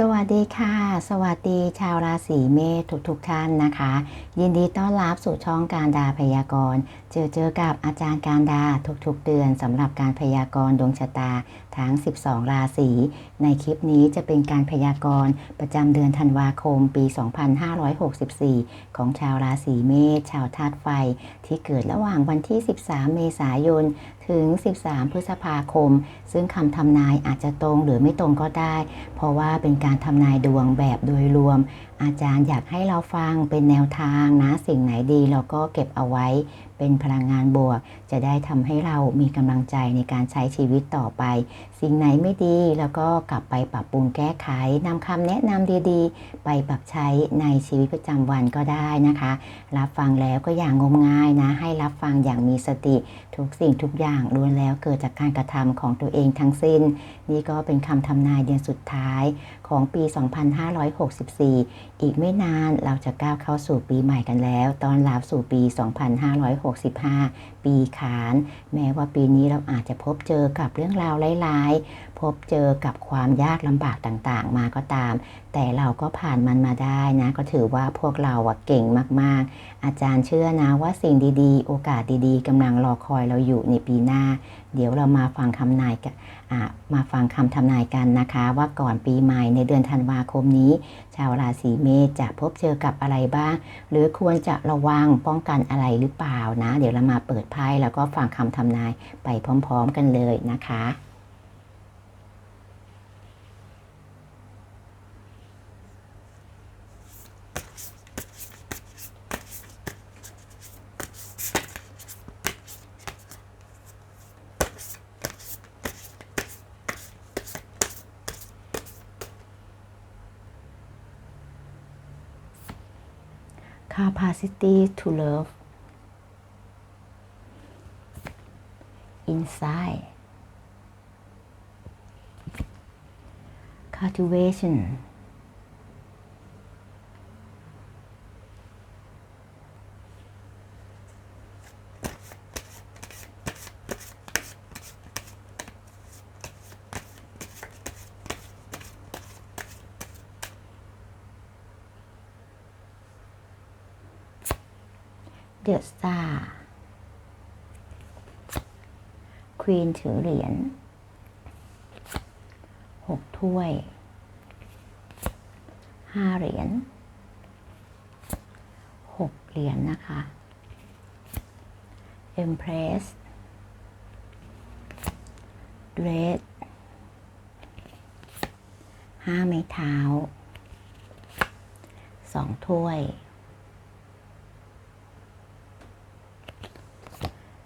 สวัสดีค่ะ สวัสดีชาวราศีเมษทุกๆทท่านนะคะ ยินดีต้อนรับสู่ช่องการดาพยากรณ์ เจอเจอกับอาจารย์การดาทุกๆ เดือนสำหรับการพยากรณ์ดวงชะตาทั้ง 12 ราศีในคลิปนี้จะเป็นการพยากรณ์ประจำเดือนธันวาคมปี 2564 ของชาวราศีเมษชาวธาตุไฟ ที่เกิดระหว่างวันที่ 13 เมษายนถึง 13 พฤษภาคม ซึ่งคำทำนายอาจจะตรงหรือไม่ตรงก็ได้ เพราะว่าเป็นการการทำนายดวงแบบโดยรวม อาจารย์อยากให้เราฟังเป็นแนวทางนะ สิ่งไหนดีเราก็เก็บเอาไว้ เป็นพลังงานบวก จะได้ทำให้เรามีกำลังใจในการใช้ชีวิตต่อไป สิ่งไหนไม่ดีแล้วก็กลับไปปรับปรุงแก้ไขนำคำแนะนำดีๆ ไปปรับใช้ในชีวิตประจำวันก็ได้นะคะ รับฟังแล้วก็อย่างงมงายนะ ให้รับฟังอย่างมีสติ ทุกสิ่งทุกอย่างล้วนแล้วเกิดจากการกระทำของตัวเองทั้งสิ้น นี่ก็เป็นคำทำนายเดือนสุดท้ายของปี 2564 อีกไม่นานเราจะก้าวเข้าสู่ปีใหม่กันแล้ว ตอนรับสู่ปี 256 2565 ปีขาน แม้ว่าปีนี้เราอาจจะพบเจอกับเรื่องราวหลายๆพบเจอกับความยากลำบากต่างๆ มาก็ตาม แต่เราก็ผ่านมันมาได้นะ ก็ถือว่าพวกเราเก่งมากๆ อาจารย์เชื่อนะว่าสิ่งดีๆ โอกาสดีๆกำลังรอคอยเราอยู่ในปีหน้า เดี๋ยวเรามาฟังคำนายกันมาฟังคำทำนายกันนะคะ ว่าก่อนปีใหม่ในเดือนธันวาคมนี้ ชาวราศีเมษจะพบเจอกับอะไรบ้าง หรือควรจะระวังป้องกันอะไรหรือเปล่านะ เดี๋ยวเรามาเปิดไพ่แล้วก็ฟังคำทำนายไปพร้อม ๆ กันเลยนะคะ to love inside. Cultivation queen ถือเหรียญหกถ้วยห้าเหรียญหกเหรียญนะคะ Empress Dress ห้าไม้เท้าสองถ้วย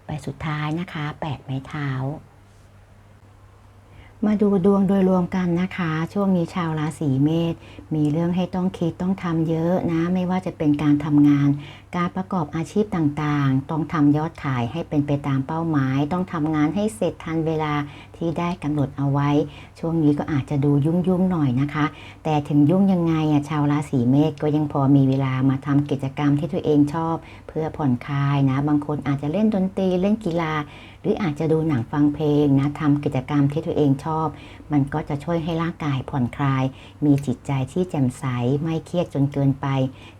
ไป สุดท้ายนะคะ แปดไม้เท้า มาดูดวงโดยรวมกันนะคะ ช่วงนี้ชาวราศีเมษมีเรื่องให้ต้องคิดต้องทำเยอะนะ ไม่ว่าจะเป็นการทำงาน การประกอบอาชีพต่างๆ ต้องทำยอดขายให้เป็นไปตามเป้าหมาย ต้องทำงานให้เสร็จทันเวลาที่ได้กำหนดเอาไว้ ช่วงนี้ก็อาจจะดูยุ่งๆหน่อยนะคะ แต่ถึงยุ่งยังไงอะชาวราศีเมษก็ยังพอมีเวลามาทำกิจกรรมที่ตัวเองชอบ เพื่อผ่อนคลายนะ บางคนอาจจะเล่นดนตรีเล่นกีฬา หรืออาจจะดูหนังฟังเพลงนะทำกิจกรรมที่ตัวเองชอบ มันก็จะช่วยให้ร่างกายผ่อนคลาย มีจิตใจที่แจ่มใสไม่เครียดจนเกินไป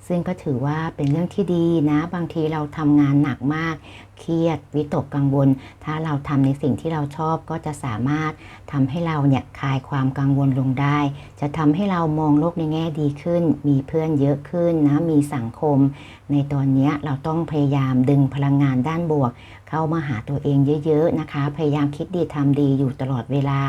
ซึ่งก็ถือว่าเป็นเรื่องที่ดีนะ บางทีเราทำงานหนักมาก เครียด วิตกกังวล ถ้าเราทำในสิ่งที่เราชอบก็จะสามารถทำให้เราเนี่ยคลายความกังวลลงได้ จะทำให้เรามองโลกในแง่ดีขึ้น มีเพื่อนเยอะขึ้นนะมีสังคม ในตอนนี้เราต้องพยายามดึงพลังงานด้านบวก เข้ามาหาตัวเองเยอะ ๆ นะคะ พยายามคิดดีทำดีอยู่ตลอดเวลา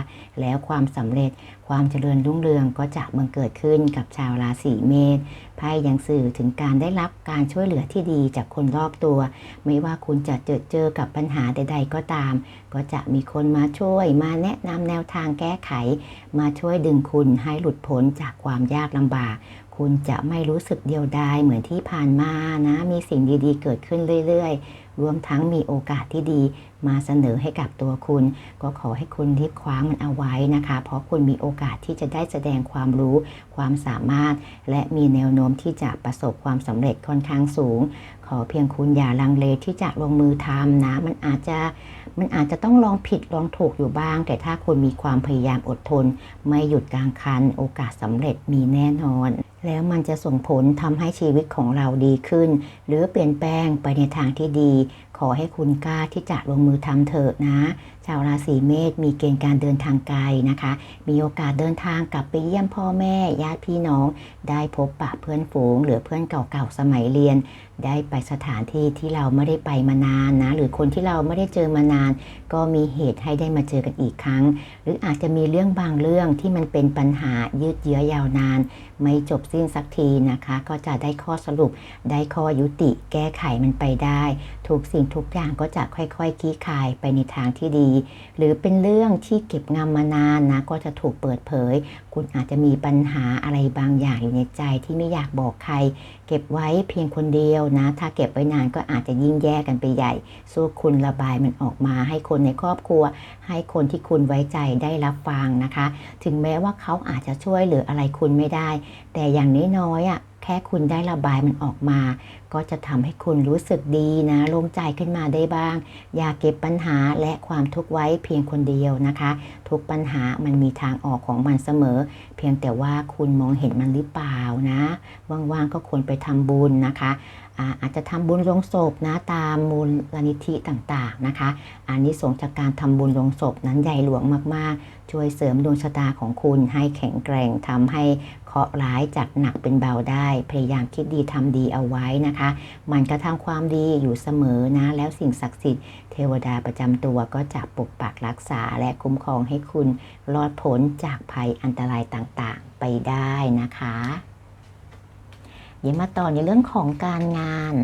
แล้วความสำเร็จความเจริญรุ่งเรืองก็จะบังเกิดขึ้นกับชาวราศีเมษไพ่ยังสื่อถึงการได้รับการช่วยเหลือที่ดีจากคนรอบตัว ไม่ว่าคุณจะเจอเจอกับปัญหาใด ๆ ก็ตาม ก็จะมีคนมาช่วย มาแนะนำแนวทางแก้ไข มาช่วยดึงคุณให้หลุดพ้นจากความยากลำบากคุณจะไม่รู้สึกเดียวดายเหมือนที่ผ่านมานะ มีสิ่งดีๆ เกิดขึ้นเรื่อยๆ รวมทั้งมีโอกาสที่ดี มาเสนอให้กับตัวคุณ ก็ขอให้คุณรีบคว้ามันเอาไว้นะคะ เพราะคุณมีโอกาสที่จะได้แสดงความรู้ความสามารถ และมีแนวโน้มที่จะประสบความสำเร็จค่อนข้างสูง ขอเพียงคุณอย่าลังเลที่จะลงมือทำนะ มันอาจจะมันอาจจะต้องลองผิดลองถูกอยู่บ้าง แต่ถ้าคุณมีความพยายามอดทน ไม่หยุดกลางคัน โอกาสสำเร็จมีแน่นอน แล้วมันจะส่งผลทำให้ชีวิตของเราดีขึ้น หรือเปลี่ยนแปลงไปในทางที่ดี ขอให้คุณกล้าที่จะลงมือทำเถอะนะ ชาวราศีเมษมีเกณฑ์การเดินทางไกลนะคะ มีโอกาสเดินทางกลับไปเยี่ยมพ่อแม่ญาติพี่น้อง ได้พบปะเพื่อนฝูง หรือเพื่อนเก่าๆสมัยเรียน ได้ไปสถานที่ที่เราไม่ได้ไปมานานนะ หรือคนที่เราไม่ได้เจอมานาน ก็มีเหตุให้ได้มาเจอกันอีกครั้ง หรืออาจจะมีเรื่องบางเรื่องที่มันเป็นปัญหายืดเยื้อยาวนาน ไม่จบสิ้นสักทีนะคะ ก็จะได้ข้อสรุป ได้ข้อยุติ แก้ไขมันไปได้ ทุกสิ่งทุกอย่างก็จะค่อยๆคลี่คลายไปในทางที่ดีหรือเป็นเรื่องที่เก็บงำมานานนะก็จะถูกเปิดเผย คุณอาจจะมีปัญหาอะไรบางอย่างอยู่ในใจที่ไม่อยากบอกใคร เก็บไว้เพียงคนเดียวนะ ถ้าเก็บไว้นานก็อาจจะยิ่งแย่กันไปใหญ่ สู้คุณระบายมันออกมา ให้คนในครอบครัว ให้คนที่คุณไว้ใจได้รับฟังนะคะ ถึงแม้ว่าเขาอาจจะช่วยเหลืออะไรคุณไม่ได้ แต่อย่างน้อยๆอะ แค่คุณได้ระบายมันออกมา ก็จะทำให้คุณรู้สึกดีนะโล่งใจขึ้นมาได้บ้าง อย่าเก็บปัญหาและความทุกข์ไว้เพียงคนเดียวนะคะ ทุกปัญหามันมีทางออกของมันเสมอ เพียงแต่ว่าคุณมองเห็นมันหรือเปล่านะว่างๆก็ควรไปทำบุญนะคะอาจจะทำบุญลงศพนะตามมูลนิธิต่างๆนะคะ อันนี้สงจากการทำบุญลงศพนั้นใหญ่หลวงมากๆ ช่วยเสริมดวงชะตาของคุณให้แข็งแกร่งทำให้ เคราะห์ร้ายจากหนักเป็นเบาได้ พยายามคิดดีทำดีเอาไว้นะคะ มันกระทำความดีอยู่เสมอนะ แล้วสิ่งศักดิ์สิทธิ์เทวดาประจำตัวก็จะปกปักรักษาและคุ้มครองให้คุณรอดพ้นจากภัยอันตรายต่างๆไปได้นะคะเดี๋ยวมาต่อในเรื่องของการงาน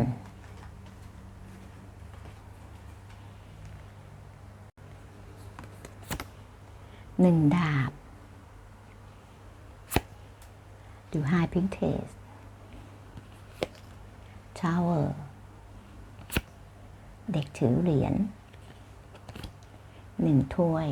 หนึ่งดาบ ดู High Princess Tower เด็กถือเหรียญหนึ่งถ้วย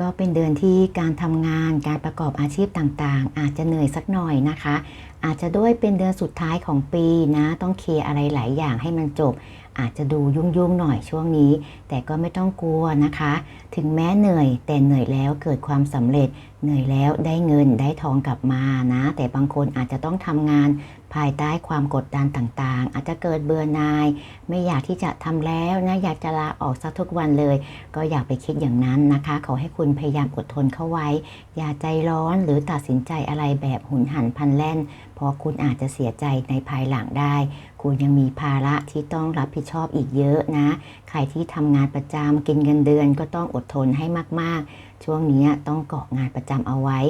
ก็เป็นเดือนที่การทำงานการประกอบอาชีพต่างๆ อาจจะเหนื่อยสักหน่อยนะคะ อาจจะด้วยเป็นเดือนสุดท้ายของปีนะ ต้องเคลียร์อะไรหลายอย่างให้มันจบ อาจจะดูยุ่งๆหน่อยช่วงนี้ แต่ก็ไม่ต้องกลัวนะคะ ถึงแม้เหนื่อยแต่เหนื่อยแล้วเกิดความสำเร็จ เหนื่อยแล้วได้เงินได้ทองกลับมานะ แต่บางคนอาจจะต้องทำงานภายใต้ความกดดันต่างๆ อาจจะเกิดเบื่อหน่าย ไม่อยากที่จะทำแล้วนะอยากจะลาออกสักทุกวันเลย ก็อยากไปคิดอย่างนั้นนะคะ ขอให้คุณพยายามอดทนเข้าไว้ อย่าใจร้อนหรือตัดสินใจอะไรแบบหุนหันพันแล่น เพราะคุณอาจจะเสียใจในภายหลังได้ คุณยังมีภาระที่ต้องรับผิดชอบอีกเยอะนะ ใครที่ทำงานประจำกินเงินเดือนก็ต้องอดทนให้มากๆ ช่วงนี้ต้องเกาะงานประจำเอาไว้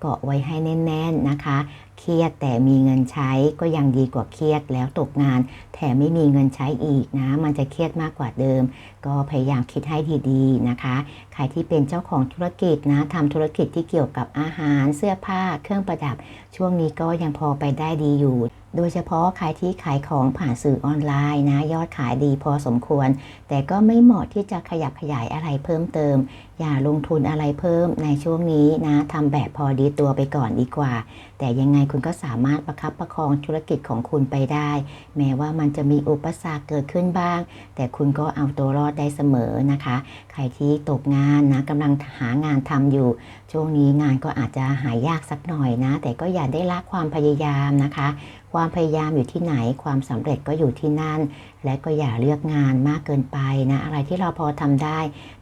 เกาะไว้ให้แน่น ๆนะคะ เครียดแต่มีเงินใช้ก็ยังดีกว่าเครียดแล้วตกงาน แถมไม่มีเงินใช้อีกนะ มันจะเครียดมากกว่าเดิม ก็พยายามคิดให้ดีๆนะคะ ใครที่เป็นเจ้าของธุรกิจนะทำธุรกิจที่เกี่ยวกับอาหาร เสื้อผ้า เครื่องประดับ ช่วงนี้ก็ยังพอไปได้ดีอยู่ โดยเฉพาะใครที่ขายของผ่านสื่อออนไลน์นะ ยอดขายดีพอสมควร แต่ก็ไม่เหมาะที่จะขยับขยายอะไรเพิ่มเติม อย่าลงทุนอะไรเพิ่มในช่วงนี้นะทำแบบพอดีตัวไปก่อนดีกว่า แต่ยังไงคุณก็สามารถประคับประคองธุรกิจของคุณไปได้ แม้ว่ามันจะมีอุปสรรคเกิดขึ้นบ้าง แต่คุณก็เอาตัวรอดได้เสมอนะคะ ใครที่ตกงานนะกำลังหางานทำอยู่ ช่วงนี้งานก็อาจจะหายากสักหน่อยนะ แต่ก็อย่าได้ละความพยายามนะคะ ความพยายามอยู่ที่ไหน ความสำเร็จก็อยู่ที่นั่นและก็อย่าเลือกงานมากเกินไปนะ อะไรที่เราพอทำได้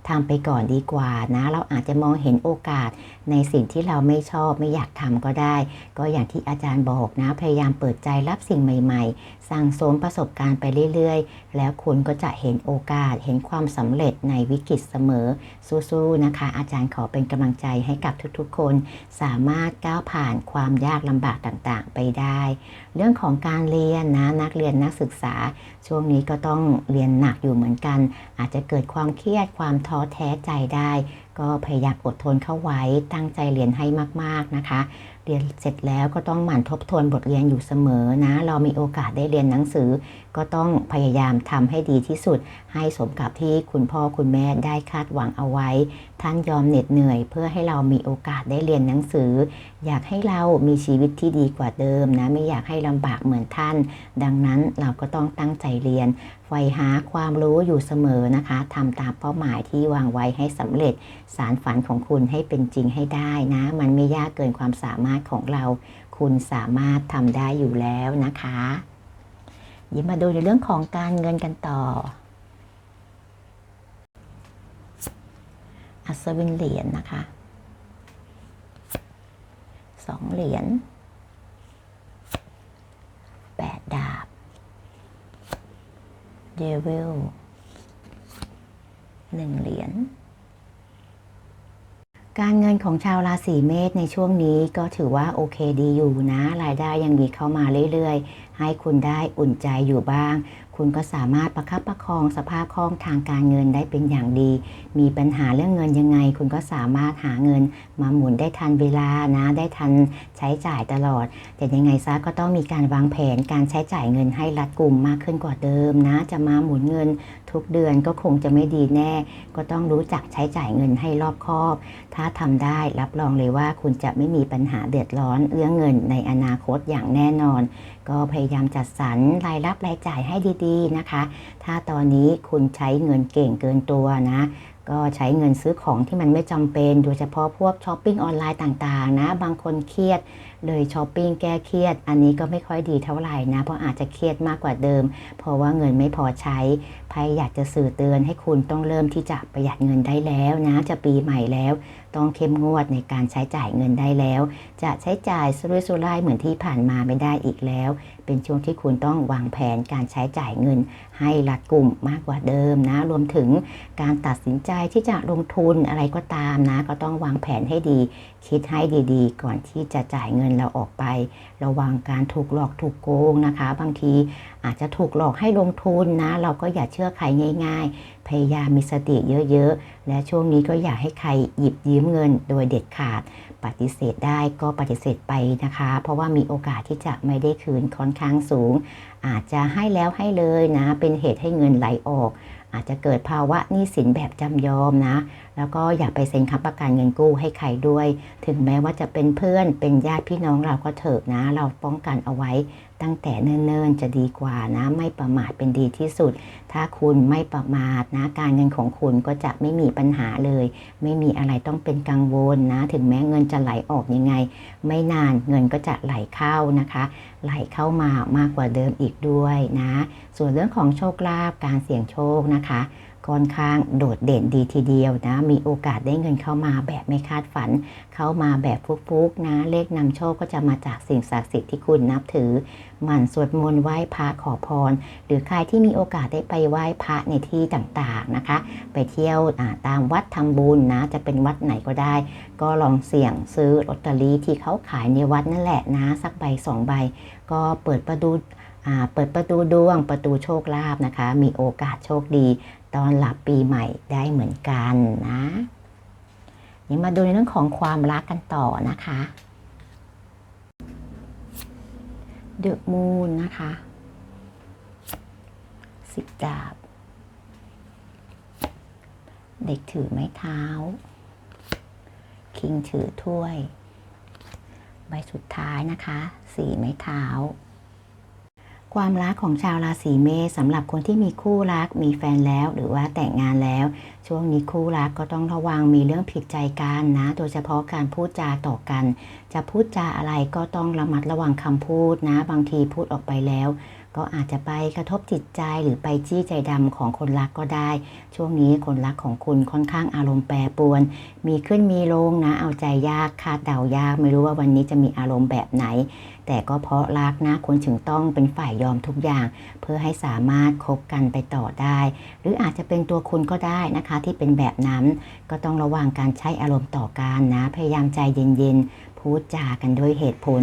ทำไปก่อนดีกว่านะ เราอาจจะมองเห็นโอกาสในสิ่งที่เราไม่ชอบไม่อยากทำก็ได้ ก็อย่างที่อาจารย์บอกนะ พยายามเปิดใจรับสิ่งใหม่ ๆ สั่งสมประสบการณ์ไปเรื่อยๆ แล้วคุณก็จะเห็นโอกาสเห็นความสำเร็จในวิกฤตเสมอ สู้ๆนะคะ อาจารย์ขอเป็นกำลังใจให้กับทุกๆ คน สามารถก้าวผ่านความยากลำบากต่างๆ ไปได้ เรื่องของการเรียนนะนักเรียนนักศึกษาช่วงนี้ก็ต้องเรียนหนักอยู่เหมือนกัน อาจจะเกิดความเครียดความท้อแท้ใจได้ ก็พยายามอดทนเข้าไว้ตั้งใจเรียนให้มากๆนะคะ เรียนเสร็จแล้วก็ต้องหมั่นทบทวนบทเรียนอยู่เสมอนะ เรามีโอกาสได้เรียนหนังสือ ก็ต้องพยายามทำให้ดีที่สุด ให้สมกับที่คุณพ่อคุณแม่ได้คาดหวังเอาไว้ ท่านยอมเหน็ดเหนื่อย เพื่อให้เรามีโอกาสได้เรียนหนังสือ อยากให้เรามีชีวิตที่ดีกว่าเดิมนะไม่อยากให้ลำบากเหมือนท่าน ดังนั้นเราก็ต้องตั้งใจเรียนใฝ่หาความรู้อยู่เสมอนะคะทำตามเป้าหมายที่วางไว้ให้สำเร็จ สารฝันของคุณให้เป็นจริงให้ได้นะ มันไม่ยากเกินความสามารถของเรา คุณสามารถทำได้อยู่แล้วนะคะ ยิมมาดูในเรื่องของการเงินกันต่อ อัศวินเหรียญนะคะสองเหรียญแปดดาบ เดวิลหนึ่งเหรียญการเงินของชาวราศีเมษในช่วงนี้ก็ถือว่าโอเคดีอยู่นะ รายได้ยังมีเข้ามาเรื่อยๆ ให้คุณได้อุ่นใจอยู่บ้าง คุณก็สามารถประคับประคองสภาพคล่องทางการเงินได้เป็นอย่างดี มีปัญหาเรื่องเงินยังไง คุณก็สามารถหาเงินมาหมุนได้ทันเวลานะ ได้ทันใช้จ่ายตลอด แต่ยังไงซะก็ต้องมีการวางแผนการใช้จ่ายเงินให้รัดกุมมากขึ้นกว่าเดิมนะ จะมาหมุนเงินทุกเดือนก็คงจะไม่ดีแน่ ก็ต้องรู้จักใช้จ่ายเงินให้รอบคอบ ถ้าทำได้รับรองเลยว่าคุณจะไม่มีปัญหาเดือดร้อนเรื่องเงินในอนาคตอย่างแน่นอน ก็พยายามจัดสรรรายรับรายจ่ายให้ดีๆนะคะ ถ้าตอนนี้คุณใช้เงินเก่งเกินตัวนะ ก็ใช้เงินซื้อของที่มันไม่จำเป็น โดยเฉพาะพวกช้อปปิ้งออนไลน์ต่างๆนะ บางคนเครียด เลยช้อปปิ้งแก้เครียด อันนี้ก็ไม่ค่อยดีเท่าไหร่นะ เพราะอาจจะเครียดมากกว่าเดิม เพราะว่าเงินไม่พอใช้ภัยอยากจะสื่อเตือนให้คุณต้องเริ่มที่จะประหยัดเงินได้แล้วนะ จะปีใหม่แล้ว ต้องเข้มงวดในการใช้จ่ายเงินได้แล้ว จะใช้จ่ายสุรุ่ยสุร่ายเหมือนที่ผ่านมาไม่ได้อีกแล้ว เป็นช่วงที่คุณต้องวางแผนการใช้จ่ายเงิน ให้รัดกุมมากกว่าเดิมนะ รวมถึงการตัดสินใจที่จะลงทุนอะไรก็ตามนะ ก็ต้องวางแผนให้ดี คิดให้ดีๆ ก่อนที่จะจ่ายเงินเราออกไป ระวังการถูกหลอกถูกโกงนะคะ บางทีอาจจะถูกหลอกให้ลงทุนนะ เราก็อย่าเชื่อใครง่าย ๆ พยายามมีสติเยอะๆ และช่วงนี้ก็อย่าให้ใครหยิบยืมเงินโดยเด็ดขาด ปฏิเสธได้ก็ปฏิเสธไปนะคะ เพราะว่ามีโอกาสที่จะไม่ได้คืนค่อนข้างสูง อาจจะให้แล้วให้เลยนะ เป็นเหตุให้เงินไหลออก อาจจะเกิดภาวะหนี้สินแบบจำยอมนะ แล้วก็อย่าไปเซ็นค้ำประกันเงินกู้ให้ใครด้วย ถึงแม้ว่าจะเป็นเพื่อนเป็นญาติพี่น้องเราก็เถอะนะ เราป้องกันเอาไว้ ตั้งแต่เนิ่นๆ จะดีกว่านะ ไม่ประมาทเป็นดีที่สุด ถ้าคุณไม่ประมาทนะ การเงินของคุณก็จะไม่มีปัญหาเลย ไม่มีอะไรต้องเป็นกังวลนะ ถึงแม้เงินจะไหลออกยังไง ไม่นานเงินก็จะไหลเข้านะคะ ไหลเข้ามามากกว่าเดิมอีกด้วยนะ ส่วนเรื่องของโชคลาภการเสี่ยงโชคนะคะ ค่อนข้างโดดเด่นดีทีเดียวนะ มีโอกาสได้เงินเข้ามาแบบไม่คาดฝัน เข้ามาแบบฟุกๆนะ เลขนำโชคก็จะมาจากสิ่งศักดิ์สิทธิ์ที่คุณนับถือ หมั่นสวดมนต์ไหว้พระขอพร หรือใครที่มีโอกาสได้ไปไหว้พระในที่ต่างๆนะคะ ไปเที่ยวตามวัดทำบุญนะ จะเป็นวัดไหนก็ได้ ก็ลองเสี่ยงซื้อลอตเตอรี่ที่เขาขายในวัดนั่นแหละนะ สักใบสองใบ ก็เปิดประตูเปิดประตูดวงประตูโชคลาภนะคะ มีโอกาสโชคดี ตอนหลับปีใหม่ได้เหมือนกันนะนี่มาดูในเรื่องของความรักกันต่อนะคะเดอะมูนนะคะสิบดาบ เด็กถือไม้เท้า คิงถือถ้วย ใบสุดท้ายนะคะ สี่ไม้เท้า ความรักของชาวราศีเมษสำหรับคนที่มีคู่รักมีแฟนแล้ว หรือว่าแต่งงานแล้ว ช่วงนี้คู่รักก็ต้องระวังมีเรื่องผิดใจกันนะ โดยเฉพาะการพูดจาต่อกัน จะพูดจาอะไรก็ต้องระมัดระวังคำพูดนะ บางทีพูดออกไปแล้ว ก็อาจจะไปกระทบจิตใจหรือไปจี้ใจดำของคนรักก็ได้ ช่วงนี้คนรักของคุณค่อนข้างอารมณ์แปรปรวน มีขึ้นมีลงนะ เอาใจยากคาดเดายาก ไม่รู้ว่าวันนี้จะมีอารมณ์แบบไหน แต่ก็เพราะรักนะคุณถึงต้องเป็นฝ่ายยอมทุกอย่าง เพื่อให้สามารถคบกันไปต่อได้ หรืออาจจะเป็นตัวคุณก็ได้นะคะที่เป็นแบบนั้น ก็ต้องระวังการใช้อารมณ์ต่อกันนะ พยายามใจเย็นๆ พูดจากันด้วยเหตุผล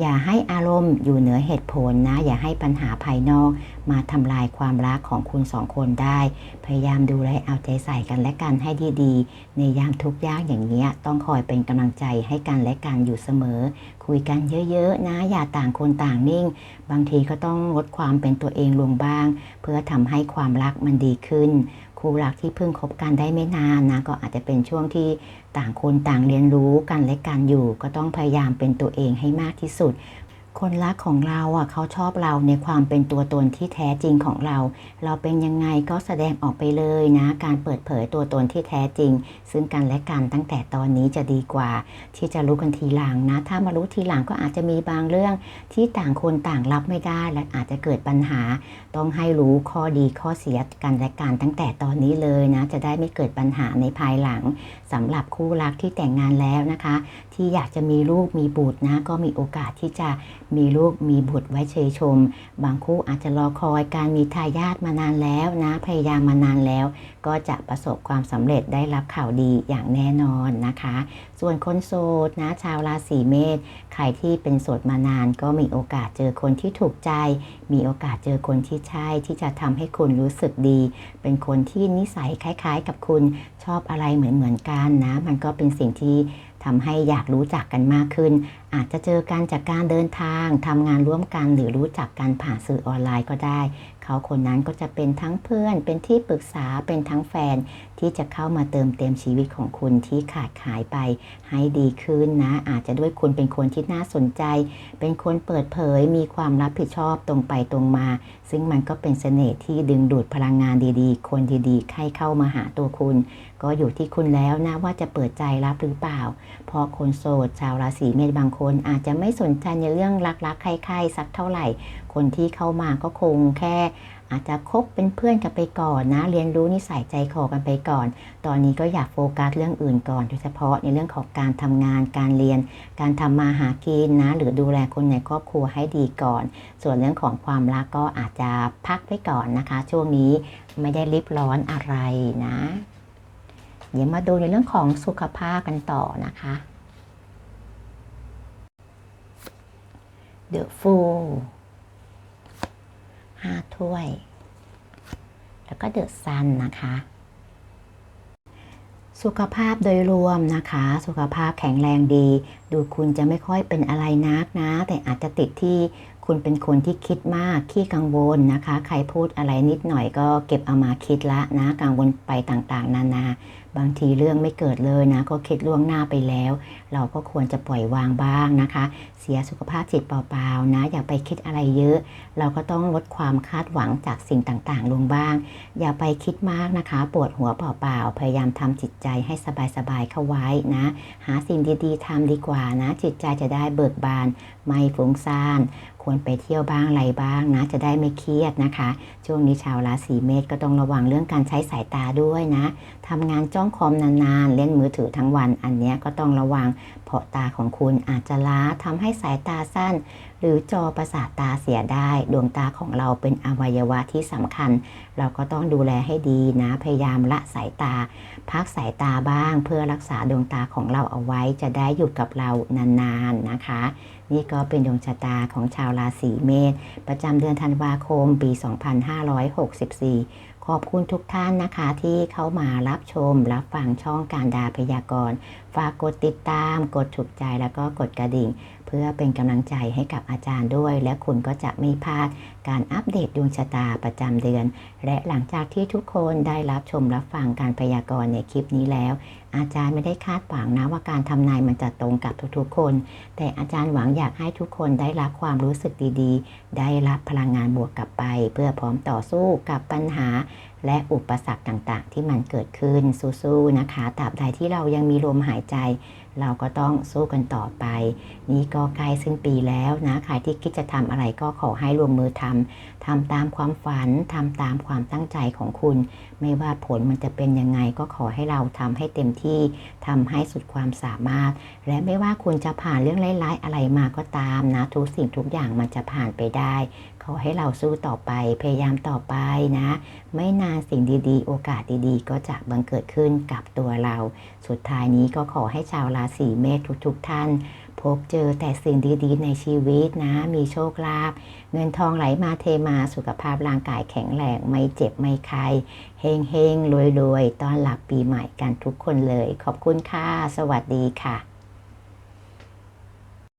อย่าให้อารมณ์อยู่เหนือเหตุผลนะ อย่าให้ปัญหาภายนอก มาทำลายความรักของคุณสองคนได้ พยายามดูแลเอาใจใส่กันและกันให้ดีๆ ในยามทุกข์ยากอย่างเงี้ต้องคอยเป็นกำลังใจให้กันและกันอยู่เสมอ คุยกันเยอะๆ นะ อย่าต่างคนต่างนิ่ง บางทีก็ต้องลดความเป็นตัวเองลงบ้าง เพื่อทำให้ความรักมันดีขึ้นคู่รักที่เพิ่งคบกันได้ไม่นานนะก็อาจจะเป็นช่วงที่ต่างคนต่างเรียนรู้กันและกันอยู่ ก็ต้องพยายามเป็นตัวเองให้มากที่สุด คนรักของเราอะเขาชอบเราในความเป็นตัวตนที่แท้จริงของเรา เราเป็นยังไงก็แสดงออกไปเลยนะ การเปิดเผยตัวตนที่แท้จริง ซึ่งกันและกันตั้งแต่ตอนนี้จะดีกว่า ที่จะรู้กันทีหลังนะ ถ้ามารู้ทีหลังก็อาจจะมีบางเรื่องที่ต่างคนต่างรับไม่ได้และอาจจะเกิดปัญหา ต้องให้รู้ข้อดีข้อเสียกันและกันตั้งแต่ตอนนี้เลยนะ จะได้ไม่เกิดปัญหาในภายหลังสำหรับคู่รักที่แต่งงานแล้วนะคะ ที่อยากจะมีลูกมีบุตรนะ ก็มีโอกาสที่จะมีลูกมีบุตรไว้เชยชม บางคู่อาจจะรอคอยการมีทายาทมานานแล้วนะพยายามมานานแล้ว ก็จะประสบความสำเร็จได้รับข่าวดีอย่างแน่นอนนะคะ ส่วนคนโสดนะชาวราศีเมษใครที่เป็นโสดมานานก็มีโอกาสเจอคนที่ถูกใจ มีโอกาสเจอคนที่ใช่ที่จะทำให้คุณรู้สึกดี เป็นคนที่นิสัยคล้าย ๆ กับคุณชอบอะไรเหมือนๆกันนะ มันก็เป็นสิ่งที่ ทำให้อยากรู้จักกันมากขึ้น อาจจะเจอกันจากการเดินทางทำงานร่วมกันหรือรู้จักกันผ่านสื่อออนไลน์ก็ได้ เขาคนนั้นก็จะเป็นทั้งเพื่อน เป็นที่ปรึกษาเป็นทั้งแฟน ที่จะเข้ามาเติมเต็มชีวิตของคุณที่ขาดหายไป ให้ดีขึ้นนะ อาจจะด้วยคุณเป็นคนที่น่าสนใจ เป็นคนเปิดเผยมีความรับผิดชอบตรงไปตรงมา ซึ่งมันก็เป็นเสน่ห์ที่ดึงดูดพลังงานดีๆ คนดีๆให้เข้ามาหาตัวคุณ ก็อยู่ที่คุณแล้วนะว่าจะเปิดใจรับหรือเปล่าเพราะคนโสด ชาวราศีเมษบางคนอาจจะไม่สนใจในเรื่องรักๆใครๆสักเท่าไหร่ คนที่เข้ามาก็คงแค่อาจจะคบเป็นเพื่อนกันไปก่อนนะ เรียนรู้นิสัยใจคอกันไปก่อน ตอนนี้ก็อยากโฟกัสเรื่องอื่นก่อน โดยเฉพาะในเรื่องของการทำงานการเรียน การทำมาหากินนะ หรือดูแลคนในครอบครัวให้ดีก่อน ส่วนเรื่องของความรักก็อาจจะพักไว้ก่อนนะคะ ช่วงนี้ไม่ได้รีบร้อนอะไรนะ เดี๋ยวมาดูในเรื่องของสุขภาพกันต่อนะคะ The Fool ห้าถ้วย แล้วก็เดอะซันนะคะ สุขภาพโดยรวมนะคะ สุขภาพแข็งแรงดี ดูคุณจะไม่ค่อยเป็นอะไรนักนะ แต่อาจจะติดที่คุณเป็นคนที่คิดมาก ขี้กังวลนะคะ ใครพูดอะไรนิดหน่อยก็เก็บเอามาคิดละนะ กังวลไปต่างๆ นานา บางทีเรื่องไม่เกิดเลยนะ ก็คิดล่วงหน้าไปแล้ว เราก็ควรจะปล่อยวางบ้างนะคะ เสียสุขภาพจิตเปล่าๆนะ อย่าไปคิดอะไรเยอะ เราก็ต้องลดความคาดหวังจากสิ่งต่างๆ ลงบ้าง อย่าไปคิดมากนะคะ ปวดหัวเปล่าๆพยายามทำจิตใจให้สบายๆเข้าไว้นะ หาสิ่งดีๆทำดีกว่านะ จิตใจจะได้เบิกบาน ไม่ฟุ้งซ่าน ควรไปเที่ยวบ้างอะไรบ้างนะ จะได้ไม่เครียดนะคะ ช่วงนี้ชาวราศีเมษก็ต้องระวังเรื่องการใช้สายตาด้วยนะทำงานจ้องคอมนานๆ เล่นมือถือทั้งวันอันนี้ก็ต้องระวังเพราะตาของคุณอาจจะล้าทำให้สายตาสั้น รือจอประสาทตาเสียได้ ดวงตาของเราเป็นอวัยวะที่สำคัญ เราก็ต้องดูแลให้ดีนะ พยายามละสายตา พักสายตาบ้าง เพื่อรักษาดวงตาของเราเอาไว้จะได้อยู่กับเรานานๆนะคะ นี่ก็เป็นดวงชะตาของชาวราศีเมษประจำเดือนธันวาคมปี 2564ขอบคุณทุกท่านนะคะที่เข้ามารับชมรับฟังช่องการดาพยากรณ์ ฝากกดติดตาม กดถูกใจแล้วก็กดกระดิ่ง เพื่อเป็นกำลังใจให้กับอาจารย์ด้วย และคุณก็จะไม่พลาดการอัปเดตดวงชะตาประจำเดือน และหลังจากที่ทุกคนได้รับชมรับฟังการพยากรณ์ในคลิปนี้แล้ว อาจารย์ไม่ได้คาดหวังนะว่าการทำนายมันจะตรงกับทุกๆคน แต่อาจารย์หวังอยากให้ทุกคนได้รับความรู้สึกดีๆ ได้รับพลังงานบวกกลับไป เพื่อพร้อมต่อสู้กับปัญหาและอุปสรรคต่างๆ ที่มันเกิดขึ้นสู้ๆนะคะตราบใดที่เรายังมีลมหายใจ เราก็ต้องสู้กันต่อไป นี่ก็ใกล้สิ้นปีแล้วนะใครที่คิดจะทำอะไรก็ขอให้รวมมือทำทำตามความฝันทำตามความตั้งใจของคุณ ไม่ว่าผลมันจะเป็นยังไงก็ขอให้เราทำให้เต็มที่ทำให้สุดความสามารถ และไม่ว่าคุณจะผ่านเรื่องร้ายๆอะไรมาก็ตามนะทุกสิ่งทุกอย่างมันจะผ่านไปได้ ขอให้เราสู้ต่อไป พยายามต่อไปนะ ไม่นานสิ่งดีๆ โอกาสดีๆ ก็จะบังเกิดขึ้นกับตัวเรา สุดท้ายนี้ก็ขอให้ชาวราศีเมษทุกๆ ท่าน พบเจอแต่สิ่งดีๆ ในชีวิตนะ มีโชคลาภเงินทองไหลมาเทมาสุขภาพร่างกายแข็งแรงไม่เจ็บไม่ไข้เฮงเฮงรวยรวยๆต้อนรับปีใหม่กันทุกคนเลย ขอบคุณค่ะ สวัสดีค่ะ